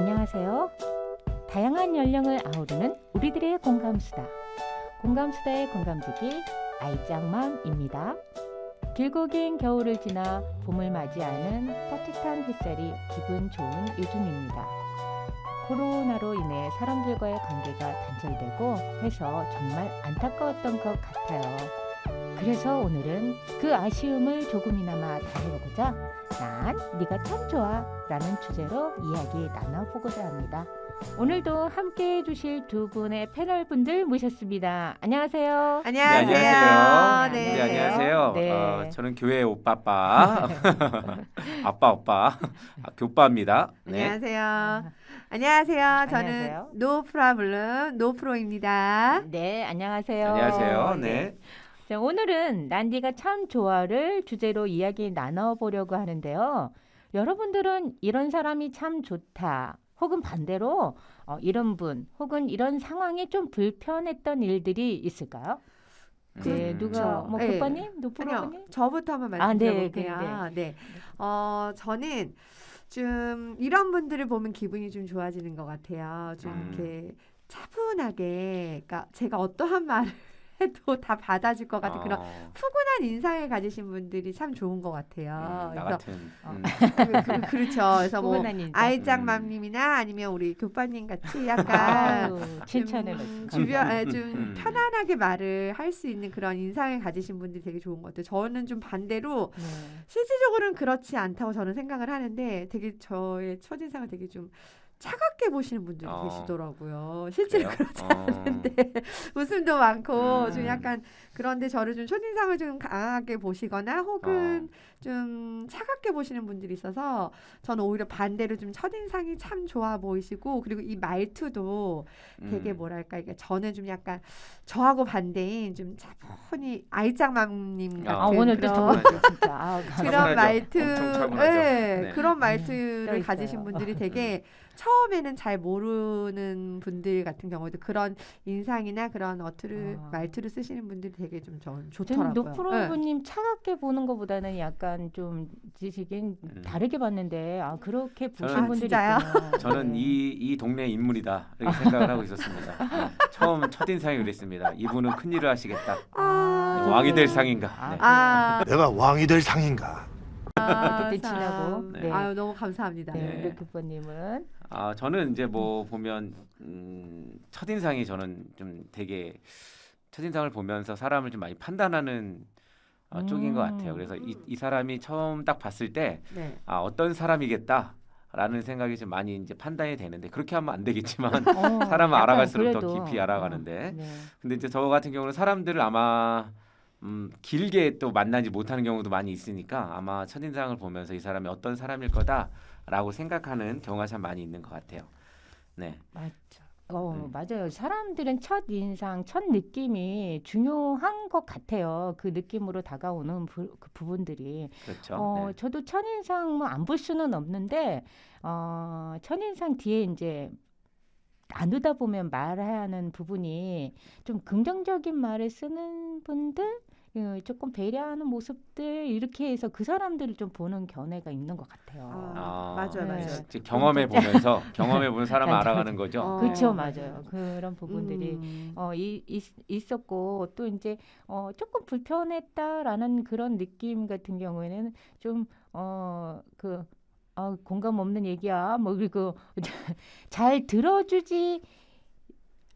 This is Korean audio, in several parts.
안녕하세요. 다양한 연령을 아우르는 우리들의 공감수다. 공감수다의 공감지기 아이짱맘입니다. 길고 긴 겨울을 지나 봄을 맞이하는 따뜻한 햇살이 기분 좋은 요즘입니다. 코로나로 인해 사람들과의 관계가 단절되고 해서 정말 안타까웠던 것 같아요. 그래서 오늘은 그 아쉬움을 조금이나마 달래보고자 난 네가 참 좋아 라는 주제로 이야기 나눠보고자 합니다. 오늘도 함께 해주실 두 분의 패널 분들 모셨습니다. 안녕하세요. 안녕하세요. 네, 안녕하세요. 네. 네, 안녕하세요. 네. 어, 저는 교회 오빠빠, 아빠 오빠, 아, 교빠입니다. 네. 안녕하세요. 안녕하세요. 저는 안녕하세요. 노프라블름 노프로입니다. 네, 안녕하세요. 안녕하세요. 네. 자, 오늘은 난디가 참 좋아를 주제로 이야기 나눠보려고 하는데요. 여러분들은 이런 사람이 참 좋다. 혹은 반대로 어, 이런 분 혹은 이런 상황이 좀 불편했던 일들이 있을까요? 네, 음. 누가 뭐 네. 아니요, 노프로님? 저부터 한번 아, 네, 말씀드려볼게요. 네, 어, 저는 좀 이런 분들을 보면 기분이 좀 좋아지는 것 같아요. 좀 음. 이렇게 차분하게, 그러니까 제가 어떠한 말을 해도 다 받아줄 것 같은 그런 어, 푸근한 인상을 가지신 분들이 참 좋은 것 같아요. 음, 나 그래서 같은. 어. 음. 그, 그, 렇죠 그래서 뭐 푸근한 인상. 아이짱맘님이나 아니면 우리 교빠님 같이 약간 아유, 칭찬을 좀 감사합니다. 주변 에, 좀 음. 편안하게 말을 할 수 있는 그런 인상을 가지신 분들이 되게 좋은 것 같아요. 저는 좀 반대로 네. 실질적으로는 그렇지 않다고 저는 생각을 하는데 되게 저의 첫인상을 되게 좀 차갑게 보시는 분들이 어. 계시더라고요. 실제로 그래요? 그렇지 어. 않은데 웃음도 많고 음. 좀 약간 그런데 저를 좀 첫인상을 좀 강하게 보시거나 혹은 어. 좀 차갑게 보시는 분들이 있어서 저는 오히려 반대로 좀 첫인상이 참 좋아 보이시고 그리고 이 말투도 되게 음. 뭐랄까 이게 저는 좀 약간 저하고 반대인 좀 차분히 아이짱맘님 같은 아, 오늘 또 그런 진짜 아, 그런. 말투. 예, 네. 그런 음, 말투를 또 가지신. 분들이 되게 처음에는 잘 모르는 분들 같은 경우에도 그런 인상이나 그런 어투를 아. 말투를 쓰시는 분들이 되게 좀전전 좋더라고요. 예. 노프로브님 차갑게 보는 것보다는 약간 좀 지식인 음. 다르게 봤는데 아 그렇게 보신 아, 분들이? 있구나. 저는 네. 이, 이 동네 인물이다 이렇게 생각을 하고 있었습니다. 네. 처음 첫 인상이 그랬습니다. 이분은 큰 일을 하시겠다. 아, 좀- 왕이 될 상인가. 아, 네. 아, 내가 왕이 될 상인가? 아, 그때 참. 친하고. 네. 아유 너무 감사합니다. 네, 네. 우리 교포님은 아 저는 이제 뭐 보면 음, 첫 인상이 저는 좀 되게 첫 인상을 보면서 사람을 좀 많이 판단하는 어, 쪽인 것 같아요. 그래서 이, 이 사람이 처음 딱 봤을 때 네. 아, 어떤 사람이겠다 라는 생각이 좀 많이 이제 판단이 되는데 그렇게 하면 안 되겠지만 어, 사람을 알아갈수록 더 그래도, 깊이 알아가는데 어, 네. 근데 이제 저 같은 경우는 사람들을 아마 음, 길게 또 만나지 못하는 경우도 많이 있으니까 아마 첫인상을 보면서 이 사람이 어떤 사람일 거다라고 생각하는 경우가 참 많이 있는 것 같아요. 네. 맞죠. 어, 음. 맞아요. 사람들은 첫 인상, 첫 느낌이 중요한 것 같아요. 그 느낌으로 다가오는 부, 그 부분들이. 그렇죠. 어, 네. 저도 첫인상 뭐 안 볼 수는 없는데, 어, 첫인상 뒤에 이제 나누다 보면 말해야 하는 부분이 좀 긍정적인 말을 쓰는 분들, 어, 조금 배려하는 모습들 이렇게 해서 그 사람들을 좀 보는 견해가 있는 것 같아요. 아, 맞아요, 네. 맞아요. 경험해 보면서 경험해 본 사람을 잘 알아가는 거죠. 어. 그렇죠, 네. 맞아요. 그런 부분들이 음. 어, 이, 있, 있었고 또 이제 어, 조금 불편했다라는 그런 느낌 같은 경우에는 좀 어, 그 어, 공감 없는 얘기야. 뭐 그리고 잘 들어주지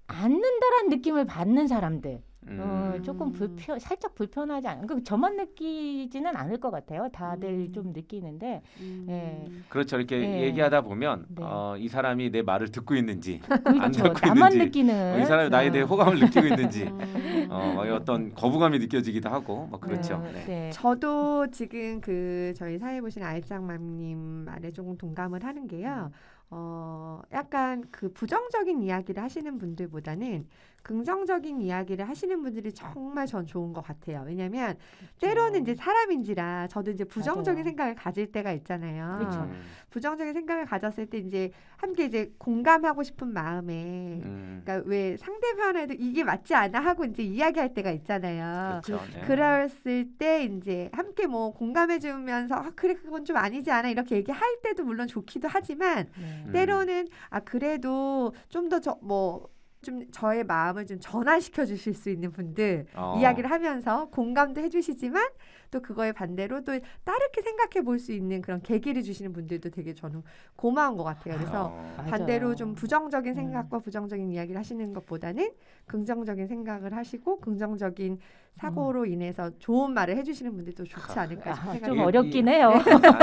않는다라는 느낌을 받는 사람들. 음. 어, 조금 불편, 살짝 불편하지 않. 그 저만 느끼지는 않을 것 같아요. 다들 음. 좀 느끼는데. 음. 예. 그렇죠. 이렇게 네. 얘기하다 보면 네. 어, 이 사람이 내 말을 듣고 있는지, 안 그렇죠. 듣고 나만 있는지, 느끼는. 어, 이 사람이 나에 대해 어. 호감을 느끼고 있는지, 음. 어, 막 어떤 거부감이 느껴지기도 하고, 뭐 그렇죠. 네, 네. 네. 저도 지금 그 저희 사회 보신 아이짱맘님 말에 조금 동감을 하는 게요. 어, 약간 그 부정적인 이야기를 하시는 분들보다는 긍정적인 이야기를 하시는 분들이 정말 전 좋은 것 같아요. 왜냐면 때로는 이제 사람인지라 저도 이제 부정적인 맞아요. 생각을 가질 때가 있잖아요. 그쵸. 음, 부정적인 생각을 가졌을 때 이제 함께 이제 공감하고 싶은 마음에 음, 그러니까 왜 상대편에도 이게 맞지 않아 하고 이제 이야기할 때가 있잖아요. 그렇죠. 네. 그랬을 때 이제 함께 뭐 공감해 주면서 아 그래 그건 좀 아니지 않아 이렇게 얘기할 때도 물론 좋기도 하지만 네. 음. 때로는 아 그래도 좀더저뭐좀 저의 마음을 좀 전환시켜 주실 수 있는 분들 어. 이야기를 하면서 공감도 해주시지만 또 그거에 반대로 또 다르게 생각해 볼 수 있는 그런 계기를 주시는 분들도 되게 저는 고마운 것 같아요. 그래서 어. 맞아요. 반대로 좀 부정적인 음. 생각과 부정적인 이야기를 하시는 것보다는 긍정적인 생각을 하시고 긍정적인 사고로 인해서 좋은 말을 해주시는 분들도 좋지 않을까 아, 싶은 좀 생각이 이- 어렵긴 이- 해요.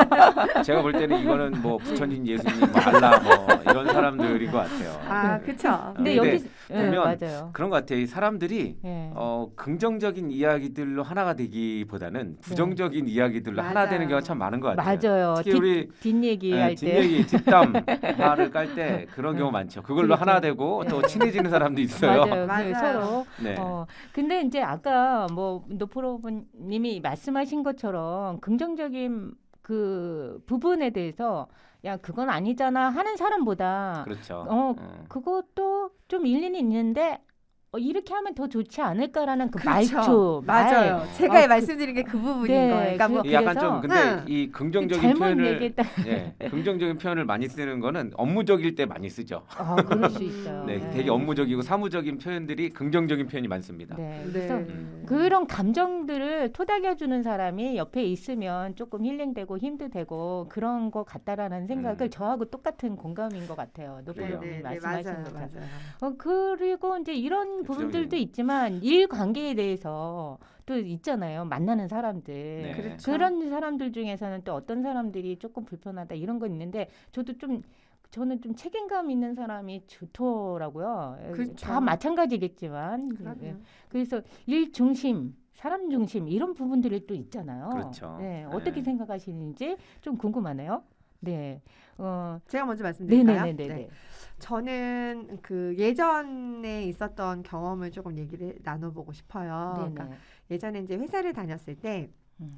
아, 제가 볼 때는 이거는 뭐 부처님, 예수님, 뭐 알라 뭐 이런 사람들인 것 같아요. 아 그쵸. 근데 근데 여기 예, 보면 맞아요. 그런 것 같아요. 이 사람들이 예. 어, 긍정적인 이야기들로 하나가 되기보다는 부정적인 이야기들로 하나 맞아요. 되는 경우가 참 많은 것 같아요. 맞아요. 특히 뒷, 우리 뒷얘기 예, 할 때. 뒷얘기, 뒷담 화를 깔 때 그런 경우 많죠. 그걸로 그러니까. 하나 되고 또 친해지는 사람도 있어요. 맞아요. 그 맞아요. 서로. 네. 어, 근데 이제 아까 뭐 노프로님이 말씀하신 것처럼 긍정적인 그 부분에 대해서 야 그건 아니잖아 하는 사람보다 그렇죠. 어, 음. 그것도 좀 일리는 있는데 어, 이렇게 하면 더 좋지 않을까라는 그 그렇죠. 말투 맞아요. 말. 제가 어, 말씀드린 게 그 부분인 네, 거예요. 그러니까 뭐 그- 이 약간 좀 근데 응. 이 긍정적인 잘못 표현을 얘기했다. 예, 긍정적인 표현을 많이 쓰는 거는 업무적일 때 많이 쓰죠. 아, 그럴 수 있어요. 네, 네. 되게 업무적이고 사무적인 표현들이 긍정적인 표현이 많습니다. 네. 네. 그래서 음. 그런 감정들을 토닥여 주는 사람이 옆에 있으면 조금 힐링되고 힘도 되고 그런 것 같다라는 생각을 음. 저하고 똑같은 공감인 것 같아요. 네, 노보님 네, 네, 말씀하신 맞아요, 것처럼. 맞아요. 어, 그리고 이제 이런 부분들도 부정적인. 있지만 일 관계에 대해서 또 있잖아요. 만나는 사람들. 네. 그렇죠. 그런 사람들 중에서는 또 어떤 사람들이 조금 불편하다 이런 거 있는데 저도 좀 저는 좀 책임감 있는 사람이 좋더라고요. 에, 그렇죠. 다 마찬가지겠지만 예. 그럼요. 그래서 일 중심, 사람 중심 이런 부분들이 또 있잖아요. 그렇죠. 네, 네. 어떻게 생각하시는지 좀 궁금하네요. 네, 어, 제가 먼저 말씀드릴까요? 네네네네. 네. 저는 그 예전에 있었던 경험을 조금 얘기를 나눠보고 싶어요. 그러니까 예전에 이제 회사를 다녔을 때 음.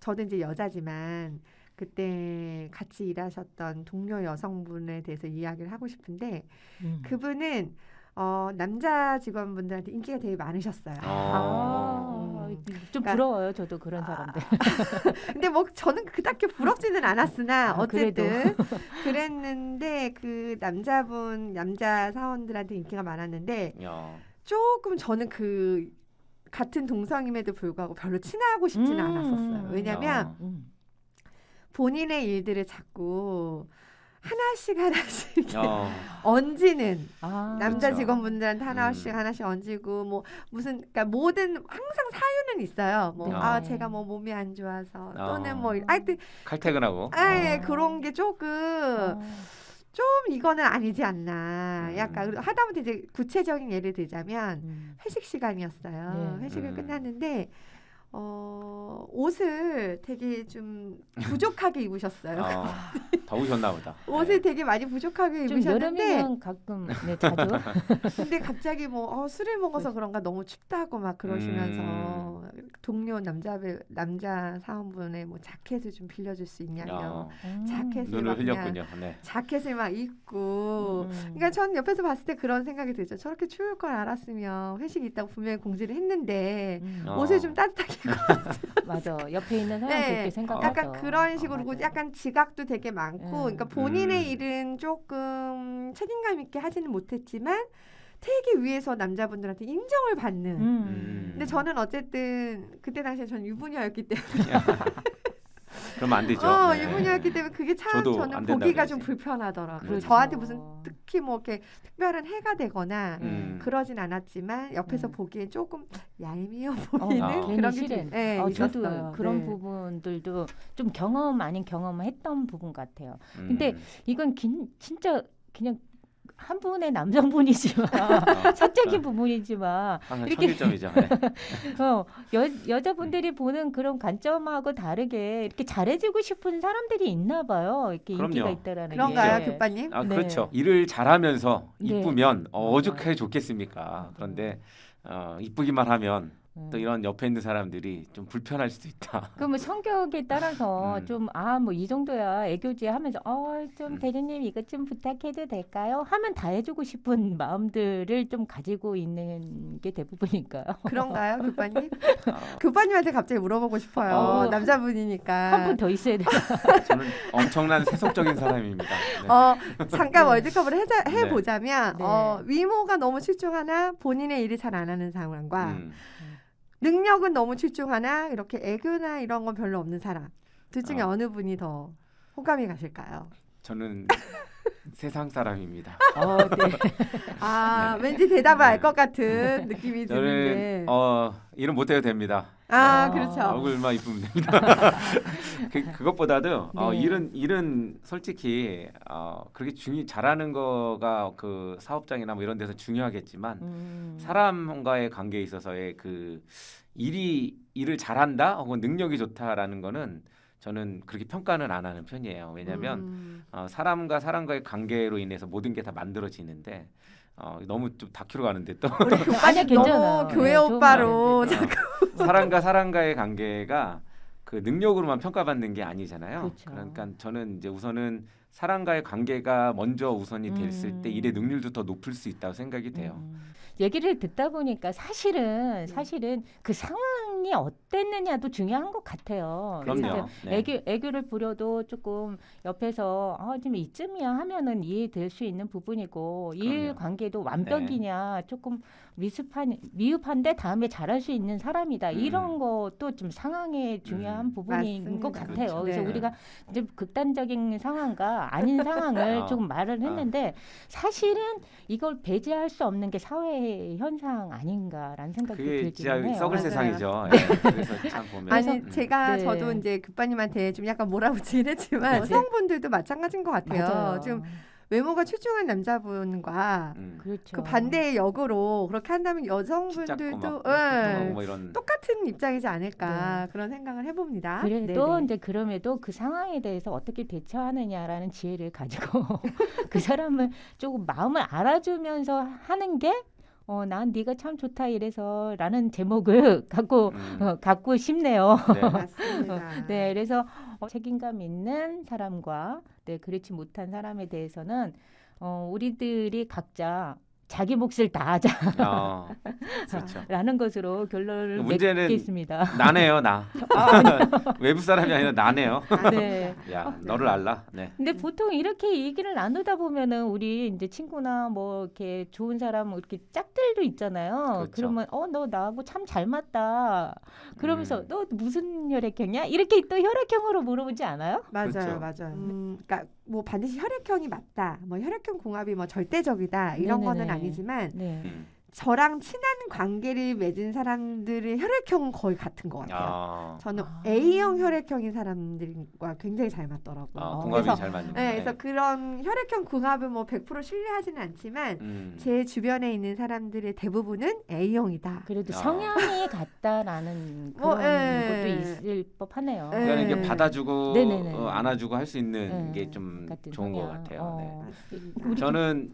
저도 이제 여자지만 그때 같이 일하셨던 동료 여성분에 대해서 이야기를 하고 싶은데 음. 그분은 어, 남자 직원분들한테 인기가 되게 많으셨어요. 아, 음. 좀 그러니까- 부러워요. 저도 그런 사람들. 근데 뭐 저는 그닥게 부럽지는 않았으나 아. 어쨌든 그랬는데 그 남자분 남자 사원들한테 인기가 많았는데 야, 조금 저는 그 같은 동성임에도 불구하고 별로 친하고 싶지는 음. 않았었어요. 왜냐면 어. 음. 본인의 일들을 자꾸 하나씩 하나씩 이렇게 야, 얹는 아, 남자 그렇죠. 직원분들한테 하나씩 음. 하나씩 얹고 뭐 무슨 그러니까 모든 항상 사유는 있어요. 뭐 네. 아 제가 뭐 몸이 안 좋아서 또는 어. 뭐 일- 하여튼 칼퇴근하고. 아예 어. 그런 게 조금 아, 좀 이거는 아니지 않나. 음. 약간 하다못해 이제 구체적인 예를 들자면 음. 회식 시간이었어요. 네. 회식을 음. 끝났는데 어, 옷을 되게 좀 부족하게 입으셨어요. 어, 더우셨나 보다. 옷을 되게 많이 부족하게 좀 입으셨는데 여름이면 가끔 네 자주 근데 갑자기 뭐 어, 술을 먹어서 그런가 너무 춥다고 막 그러시면서 동료 남자 배 남자 사원분의 뭐 자켓을 좀 빌려줄 수 있냐며 야, 음. 자켓을 눈을 막 그냥 흘렸군요. 네. 자켓을 막 입고 음. 그러니까 전 옆에서 봤을 때 그런 생각이 들죠. 저렇게 추울 걸 알았으면 회식이 있다고 분명히 공지를 했는데 음. 어. 옷을 좀 따뜻하게 맞아 옆에 있는 사람 네, 그렇게 생각하죠. 약간 그런 식으로 어. 약간 지각도 되게 많고 음. 그러니까 본인의 음. 일은 조금 책임감 있게 하지는 못했지만 되게 위에서 남자분들한테 인정을 받는 음. 근데 저는 어쨌든 그때 당시에 전 유부녀였기 때문에 그러면 안 되죠. 어, 네. 유부녀였기 때문에 그게 참 저도 저는 안 된다 보기가 좀 그랬지. 불편하더라고요. 그렇죠. 저한테 무슨 특히 뭐 이렇게 특별한 해가 되거나 음. 그러진 않았지만 옆에서 음. 보기엔 조금 얄미워 어, 보이는 아. 괜히 그런 게. 좀, 네, 어, 있었어요. 저도 그런 네. 부분들도 좀 경험 아닌 경험을 했던 부분 같아요. 음. 근데 이건 긴, 진짜 그냥 한 분의 남성분이지만 어, 사적인 부분이지만 항상 이렇게- 청일점이죠. 네. 어, 여, 여자분들이 보는 그런 관점하고 다르게 이렇게 잘해주고 싶은 사람들이 있나 봐요. 이렇게 인기가 그럼요. 있다라는 그런가요, 게. 교빠님? 아 네. 그렇죠. 일을 잘하면서 네. 이쁘면 어. 오죽해 좋겠습니까. 그런데 어, 이쁘기만 하면 음. 또 이런 옆에 있는 사람들이 좀 불편할 수도 있다. 그러면 성격에 따라서 음. 좀 아 뭐 이 정도야 애교지 하면서 어좀 음. 대리님 이것 좀 부탁해도 될까요? 하면 다 해주고 싶은 마음들을 좀 가지고 있는 게 대부분일까요? 그런가요, 교빠님? 어, 교빠님한테 갑자기 물어보고 싶어요. 어. 남자분이니까. 한 분 더 있어야 돼요. 저는 엄청난 세속적인 사람입니다. 네. 어, 잠깐 월드컵을 해자, 네. 해보자면 네. 어, 위모가 너무 출중하나 본인의 일을 잘 안 하는 상황과 음. 능력은 너무 출중하나 이렇게 애교나 이런 건 별로 없는 사람 둘 중에 어. 어. 느 분이 더 호감이 가실까요? 저는 세상 사람입니다. 어, 네. 아 왠지 대답을 네. 알것 같은 느낌이 드는데 어 이름 못해도 됩니다. 아 어. 그렇죠 얼굴만 이쁘면 됩니다. 그, 그것보다도 어, 네. 일은 일은 솔직히 어, 그렇게 중요 잘하는 거가 그 사업장이나 뭐 이런 데서 중요하겠지만 음. 사람과의 관계에 있어서의 그 일이 일을 잘한다 혹은 능력이 좋다라는 거는 저는 그렇게 평가는 안 하는 편이에요. 왜냐하면 음. 어, 사람과 사람과의 관계로 인해서 모든 게 다 만들어지는데 어, 너무 좀 다큐로 가는데 또 교빠님 괜찮아요. 너무 교회 네, 오빠로 말인데. 어, 사람과 사람과의 관계가 그 능력으로만 평가받는 게 아니잖아요. 그렇죠. 러니까 저는 이제 우선은 사람과의 관계가 먼저 우선이 됐을 때 음. 일의 능률도 더 높을 수 있다고 생각이 돼요. 음. 얘기를 듣다 보니까 사실은 사실은 그 상황이 어땠느냐도 중요한 것 같아요. 그럼요. 네. 애교 애교를 부려도 조금 옆에서 아, 좀 이쯤이야 하면은 이해될 수 있는 부분이고 일 그럼요. 네. 관계도 완벽이냐 조금 미흡한 미흡한데 다음에 잘할 수 있는 사람이다 음. 이런 것도 좀 상황의 중요한 음. 부분인 것 맞습니다. 같아요. 그렇죠. 그래서 네. 우리가 이제 극단적인 상황과 아닌 상황을 어. 조금 말을 어. 했는데 사실은 이걸 배제할 수 없는 게 사회 현상 아닌가라는 생각이 그게 들기는 해요. 썩을 맞아요. 세상이죠. 예. 그래서 참 보면 아니 음. 제가 네. 저도 이제 교빠님한테 좀 약간 몰아붙이긴 했지만 네. 여성분들도 마찬가지인 것 같아요. 맞아요. 지금 외모가 출중한 남자분과 음. 그렇죠. 그 반대의 역으로 그렇게 한다면 여성분들도 막 예, 뭐 이런 똑같은 입장이지 않을까 네. 그런 생각을 해봅니다. 그래도 네네. 이제 그럼에도 그 상황에 대해서 어떻게 대처하느냐라는 지혜를 가지고 그 사람을 조금 마음을 알아주면서 하는 게 어, 난 네가 참 좋다 이래서 라는 제목을 갖고 음. 어, 갖고 싶네요. 네. 맞습니다. 네, 그래서 어, 책임감 있는 사람과 네, 그렇지 못한 사람에 대해서는 어, 우리들이 각자 자기 몫을 다하자라는 어, 그렇죠. 것으로 결론을 문제는 맺겠습니다. 나네요, 나. 외부 사람이 아니라 나네요. 아, 네. 야, 너를 알라. 네. 근데 보통 이렇게 얘기를 나누다 보면은 우리 이제 친구나 뭐 이렇게 좋은 사람 뭐 이렇게 짝들도 있잖아요. 그렇죠. 그러면 어 너 나하고 참 잘 맞다. 그러면서 음. 너 무슨 혈액형이야? 이렇게 또 혈액형으로 물어보지 않아요? 맞아요, 그렇죠. 맞아요. 음, 그러니까 뭐 반드시 혈액형이 맞다, 뭐 혈액형 공합이 뭐 절대적이다 이런 네네네. 거는 아니지만 네. 음. 저랑 친한 관계를 맺은 사람들의 혈액형은 거의 같은 것 같아요. 아, 저는 아. A형 혈액형인 사람들과 굉장히 잘 맞더라고요. 아, 어, 공감이 그래서, 잘 맞는. 네, 그래서 그런 혈액형 궁합을 뭐100% 신뢰하지는 않지만 음. 제 주변에 있는 사람들의 대부분은 A형이다. 그래도 아. 성향이 같다라는 뭐, 그런 예. 것도 있을 법하네요. 예. 그러니까 이게 네. 받아주고. 어, 안아주고 할 수 있는 네, 게좀 좋은 것 성향. 같아요. 어. 네. 맞습니다. 우리 저는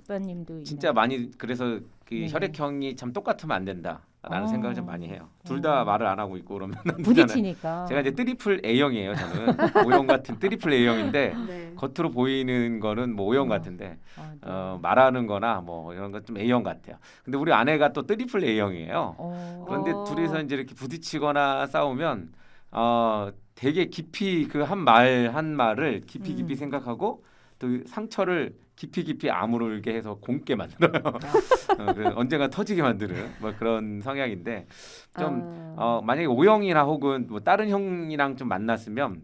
진짜? 많이 그래서 그 네. 혈액형이 참 똑같으면 안 된다 라는 어. 생각을 좀 많이 해요. 둘다 어. 말을 안 하고 있고 그러면 안 되잖아요. 부딪히니까. 제가 이제 트리플 A형이에요. 저는 O형 같은 트리플 A형인데 네. 겉으로 보이는 거는 뭐 O형 어. 같은데 아, 네. 어, 말하는 거나 뭐 이런 건 좀 A형 같아요. 근데 우리 아내가 또 트리플 A형이에요. 어. 그런데 어. 둘이서 이제 이렇게 부딪히거나 싸우면 어 되게 깊이 그 한 말 한 말을 깊이 깊이 음. 생각하고 또 상처를 깊이 깊이 아무르게 해서 곰게 만들어요. 어, 그래서 언젠가 터지게 만드는 뭐 그런 성향인데 좀 아. 어, 만약에 O형이나 혹은 뭐 다른 형이랑 좀 만났으면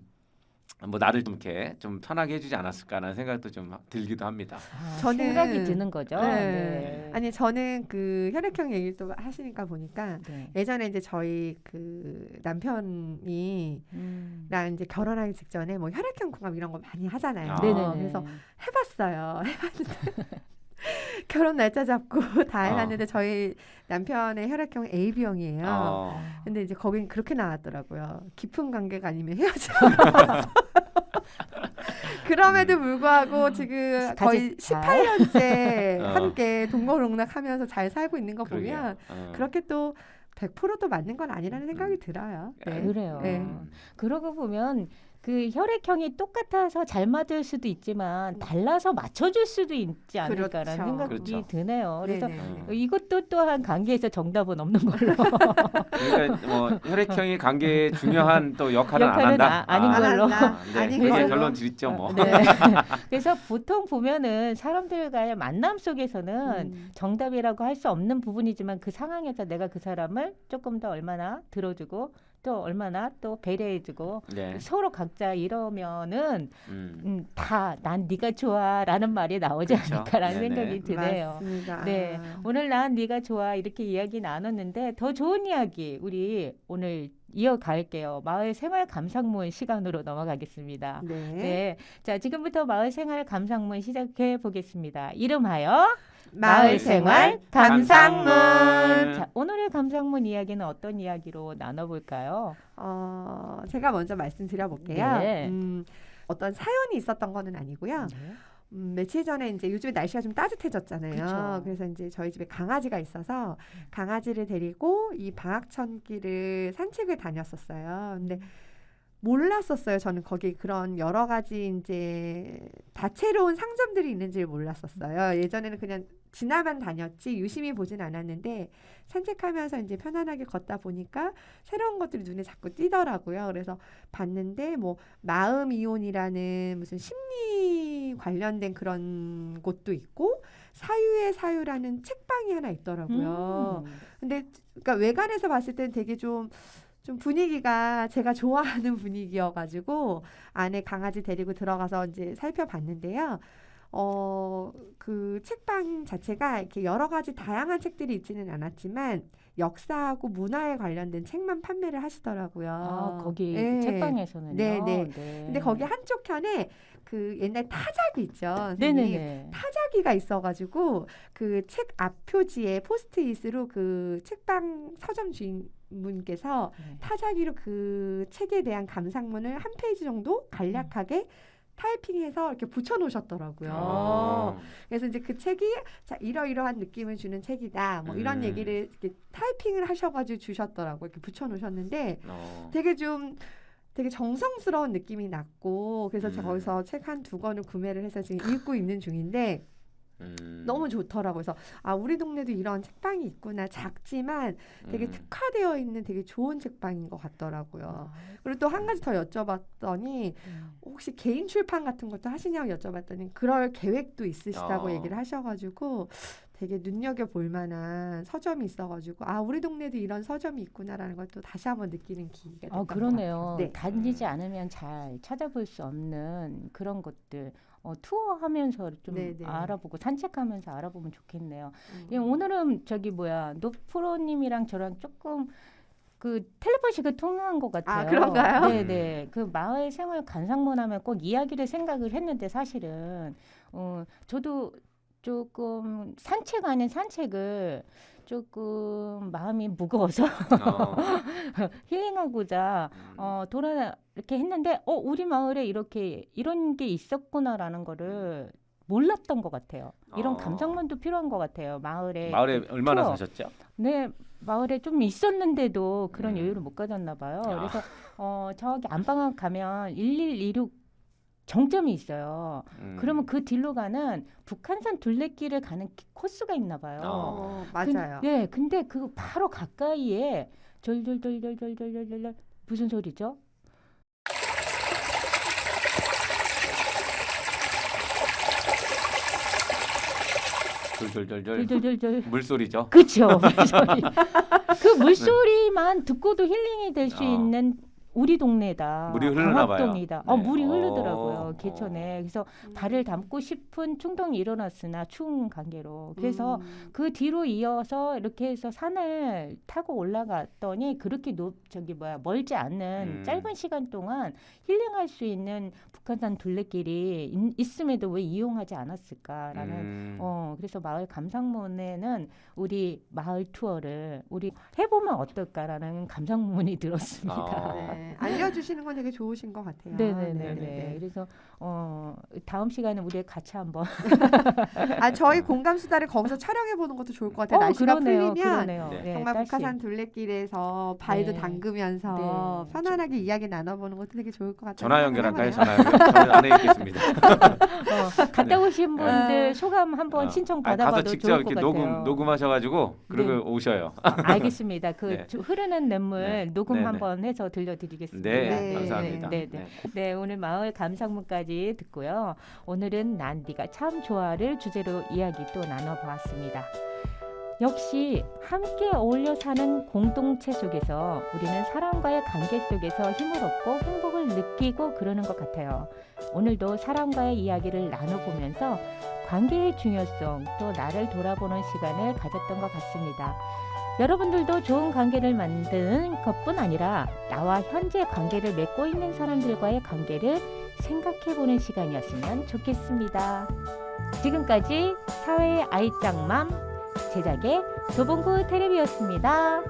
뭐 나를 좀 이렇게 좀 편하게 해주지 않았을까라는 생각도 좀 들기도 합니다. 아, 저는- 생각이 드는 거죠. 네. 네. 아니 저는 그 혈액형 얘기를 또 하시니까 보니까 네. 예전에 이제 저희 그 남편이 음. 랑 이제 결혼하기 직전에 뭐 혈액형 궁합 이런 거 많이 하잖아요. 아. 네네네. 그래서 해봤어요. 해봤는데 결혼 날짜 잡고 다 해놨는데 저희 남편의 혈액형 AB형이에요. 어, 근데 이제 거긴 그렇게 나왔더라고요. 깊은 관계가 아니면 헤어져. 그럼에도 불구하고 지금 거의 같이 잘. 18년째 어. 함께 동거동락하면서 잘 살고 있는 거. 보면 어. 그렇게 또 100%도 맞는 건 아니라는 생각이 음. 들어요. 아, 네. 그래요. 네. 음. 그러고 보면 그 혈액형이 똑같아서 잘 맞을 수도 있지만 달라서 맞춰줄 수도 있지 않을까라는 그렇죠. 생각이 그렇죠. 드네요. 그래서 네네. 음. 이것도 또한 관계에서 정답은 없는 걸로 그러니까 뭐 혈액형이 관계에 중요한 또 역할은 안 역할은 한다. 아- 아닌 아, 걸로. 한다. 네, 아닌 그게 걸로. 결론 드리죠 뭐. 네. 그래서 보통 보면은 사람들과의 만남 속에서는 음. 정답이라고 할 수 없는 부분이지만 그 상황에서 내가 그 사람을 조금 더 얼마나 들어주고 또 얼마나 또 배려해주고 네. 서로 각자 이러면은 음. 음, 다난 네가 좋아라는 말이 나오지 그쵸. 않을까라는 네네. 생각이 드네요. 맞습니다. 네, 아. 오늘 난 네가 좋아 이렇게 이야기 나눴는데 더 좋은 이야기 우리 오늘 이어갈게요. 마을 생활 감상문 시간으로 넘어가겠습니다. 네. 네, 자 지금부터 마을 생활 감상문 시작해 보겠습니다. 이름하여 마을 생활 감상문. 자 오늘의 감상문 이야기는 어떤 이야기로 나눠볼까요? 어, 제가 먼저 말씀드려볼게요. 네. 음, 어떤 사연이 있었던 거는 아니고요. 네. 음, 며칠 전에 이제 요즘에 날씨가 좀 따뜻해졌잖아요. 그쵸. 그래서 이제 저희 집에 강아지가 있어서 강아지를 데리고 이 방학천기를 산책을 다녔었어요. 근데 몰랐었어요. 저는 거기 그런 여러 가지 이제 다채로운 상점들이 있는지를 몰랐었어요. 예전에는 그냥 지나만 다녔지 유심히 보진 않았는데 산책하면서 이제 편안하게 걷다 보니까 새로운 것들이 눈에 자꾸 띄더라고요. 그래서 봤는데 뭐 마음 이온이라는 무슨 심리 관련된 그런 곳도 있고 사유의 사유라는 책방이 하나 있더라고요. 음. 근데 그러니까 외관에서 봤을 땐 되게 좀 좀 분위기가 제가 좋아하는 분위기여가지고 안에 강아지 데리고 들어가서 이제 살펴봤는데요. 어, 그 책방 자체가 이렇게 여러 가지 다양한 책들이 있지는 않았지만 역사하고 문화에 관련된 책만 판매를 하시더라고요. 아 거기 예. 책방에서는요. 네, 네. 근데 거기 한쪽 편에 그 옛날 타자기 있죠. 네네네. 타자기가 있어가지고 그 책 앞표지에 포스트잇으로 그 책방 서점 주인 분께서 네. 타자기로 그 책에 대한 감상문을 한 페이지 정도 간략하게 타이핑해서 이렇게 붙여 놓으셨더라고요. 어. 그래서 이제 그 책이 자 이러이러한 느낌을 주는 책이다. 뭐 이런 음. 얘기를 이렇게 타이핑을 하셔가지고 주셨더라고요. 이렇게 붙여 놓으셨는데 어. 되게 좀 되게 정성스러운 느낌이 났고 그래서 제가 음. 거기서 책 한 두 권을 구매를 해서 지금 읽고 있는 중인데 음. 너무 좋더라고요. 그래서 아 우리 동네도 이런 책방이 있구나. 작지만 되게 음. 특화되어 있는 되게 좋은 책방인 것 같더라고요. 아, 그리고 또 한 가지 더 여쭤봤더니 음. 혹시 개인 출판 같은 것도 하시냐고 여쭤봤더니 그럴 계획도 있으시다고 어. 얘기를 하셔가지고 되게 눈여겨 볼 만한 서점이 있어가지고 아 우리 동네도 이런 서점이 있구나라는 걸 또 다시 한번 느끼는 기회가 됐던 아것 그러네요. 같아요. 네. 다니지 않으면 잘 찾아볼 수 없는 그런 것들. 어, 투어하면서 좀 네네. 알아보고 산책하면서 알아보면 좋겠네요. 음. 예, 오늘은 저기 뭐야 노프로님이랑 저랑 조금 그 텔레파시가 통한 것 같아요. 아, 그런가요? 네네. 그 마을 생활 간상문 하면 꼭 이야기를 생각을 했는데 사실은 어 저도 조금 산책 아닌 산책을 조금 마음이 무거워서 어. 힐링하고자 음. 어 돌아 이렇게 했는데 어 우리 마을에 이렇게 이런 게 있었구나라는 거를 몰랐던 것 같아요. 이런 어. 감상문도 필요한 것 같아요. 마을에 마을에 얼마나 투어. 사셨죠? 네 마을에 좀 있었는데도 그런 음. 여유를 못 가졌나 봐요. 아. 그래서 어 저기 안방학 가면 1126 정점이 있어요. 음. 그러면 그 뒤로 가는 북한산 둘레길을 가는 기- 코스가 있나 봐요. 어, 근- 맞아요. 네, 근데 그 바로 가까이에 절절절절절절절절 무슨 소리죠? 졸졸졸졸 물소리죠. 그렇죠. 물소리. 그 물소리만 듣고도 힐링이 될수 어. 있는 우리 동네다. 물이 흐르나 봐요. 방학동이다. 어, 네. 물이 어. 흐르더라고요. 개천에. 그래서 음. 발을 담고 싶은 충동이 일어났으나 추운 관계로. 그래서 음. 그 뒤로 이어서 이렇게 해서 산을 타고 올라갔더니 그렇게 높 저기 뭐야 멀지 않는 음. 짧은 시간 동안 힐링할 수 있는 북한산 둘레길이 있, 있음에도 왜 이용하지 않았을까라는 음. 어 그래서 마을 감상문에는 우리 마을 투어를 우리 해보면 어떨까라는 감상문이 들었습니다. 어. 네. 네, 알려주시는 건 되게 좋으신 것 같아요. 네네네. 네, 네. 그래서 어, 다음 시간에 우리 같이 한번. 아 저희 공감 수다를 거기서 촬영해 보는 것도 좋을 것 같아요. 날씨가 그러네요. 풀리면 그러네요. 네. 네, 정말 날씨. 북한산 둘레길에서 발도 네. 담그면서 네. 편안하게 이야기 나눠보는 것도 되게 좋을 것 같아요. 전화 연결할까요? 전화 연결. 안에 있겠습니다. 어, 갔다 네. 오신 분들 아. 소감 한번 어. 신청 받아봐도 가서 직접 좋을 이렇게 것 녹음 같아요. 녹음하셔가지고 그러고 네. 오셔요. 알겠습니다. 그 네. 주- 흐르는 냇물 네. 녹음. 한번 해서 들려드리 겠습니다. 네, 네. 감사합니다. 네, 네. 네, 오늘 마을 감상문까지 듣고요. 오늘은 난 네가 참 좋아를 주제로 이야기 또 나눠보았습니다. 역시 함께 어울려 사는 공동체 속에서 우리는 사람과의 관계 속에서 힘을 얻고 행복을 느끼고 그러는 것 같아요. 오늘도 사람과의 이야기를 나눠보면서 관계의 중요성 또 나를 돌아보는 시간을 가졌던 것 같습니다. 여러분들도 좋은 관계를 만드는 것뿐 아니라 나와 현재 관계를 맺고 있는 사람들과의 관계를 생각해 보는 시간이었으면 좋겠습니다. 지금까지 사회의 아이짱맘 제작의 도봉구 테레비였습니다.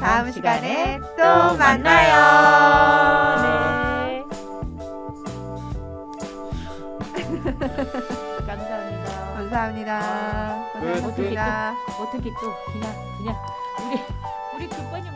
다음 시간에 또또 만나요. 네. 감사합니다. 감사합니다. 끝. 고생하셨습니다. 어떻게 또 그냥 그냥 우리 우리 교관님